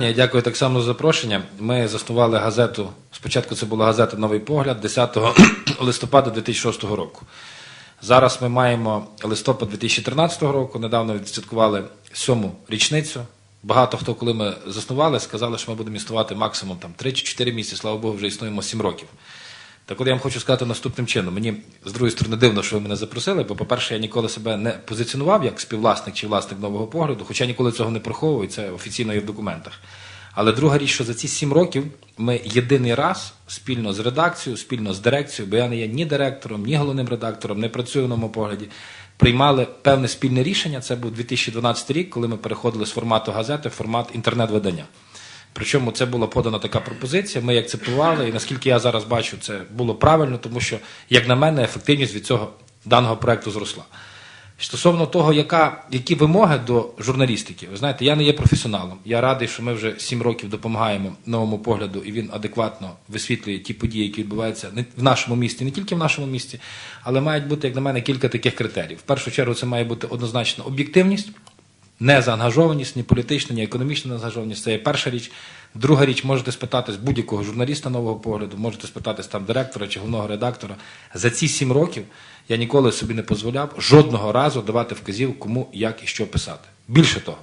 Я дякую так само за запрошення. Ми заснували газету. Спочатку це була газета Новий погляд 10 листопада 2006 року. Зараз ми маємо листопад 2013 року. Недавно відсвяткували сьому річницю. Багато хто, коли ми заснували, сказали, що ми будемо існувати максимум там 3 чи 4 місяці. Слава Богу, вже існуємо 7 років. Так от я вам хочу сказати наступним чином. Мені з другої сторони дивно, що ви мене запросили, бо, по-перше, я ніколи себе не позиціонував як співвласник чи власник нового погляду, хоча ніколи цього не приховую, це офіційно є в документах. Але друга річ, що за ці сім років ми єдиний раз спільно з редакцією, спільно з дирекцією, бо я не є ні директором, ні головним редактором, не працюю в новому погляді. Приймали певне спільне рішення. Це був 2012 рік, коли ми переходили з формату газети в формат інтернет-видання. Причому це була подана така пропозиція, ми акцептували, і наскільки я зараз бачу, це було правильно, тому що, як на мене, ефективність від цього даного проекту зросла. Стосовно того, яка, які вимоги до журналістики, ви знаєте, я не є професіоналом. Я радий, що ми вже сім років допомагаємо новому погляду, і він адекватно висвітлює ті події, які відбуваються в нашому місті, не тільки в нашому місті, але мають бути, як на мене, кілька таких критеріїв. В першу чергу, це має бути однозначно об'єктивність, не заангажованість, ні політична, ні економічна заангажованість. Це є перша річ. Друга річ, можете спитатись будь-якого журналіста нового погляду, можете спитатись там директора чи головного редактора. За ці сім років я ніколи собі не дозволяв жодного разу давати вказів, кому як і що писати. Більше того,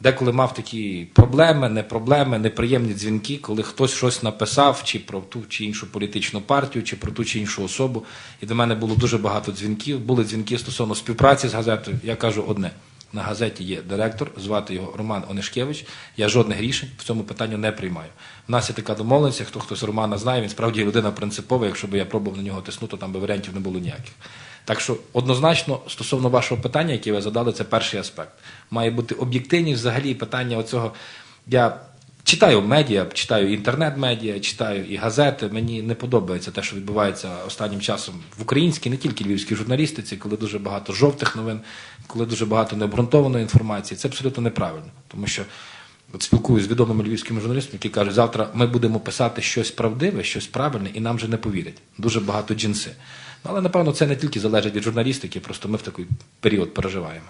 деколи мав такі проблеми, не проблеми, неприємні дзвінки, коли хтось щось написав, чи про ту чи іншу політичну партію, чи про ту чи іншу особу. І до мене було дуже багато дзвінків. Були дзвінки стосовно співпраці з газетою. Я кажу одне. На газеті є директор, звати його Роман Онишкевич. Я жодних рішень в цьому питанні не приймаю. У нас є така домовленість, хто хтось Романа знає, він справді людина принципова. Якщо б я пробував на нього тиснути, там би варіантів не було ніяких. Так що однозначно, стосовно вашого питання, яке ви задали, це перший аспект. Має бути об'єктивність взагалі питання оцього. Я читаю медіа, читаю інтернет-медіа, читаю і газети. Мені не подобається те, що відбувається останнім часом в українській, не тільки львівській журналістиці, коли дуже багато жовтих новин, коли дуже багато необґрунтованої інформації. Це абсолютно неправильно, тому що. От спілкуюся з відомими львівськими журналістами, які кажуть, завтра ми будемо писати щось правдиве, щось правильне, і нам вже не повірять. Дуже багато джинси. Ну, але напевно це не тільки залежить від журналістики, просто ми в такий період переживаємо.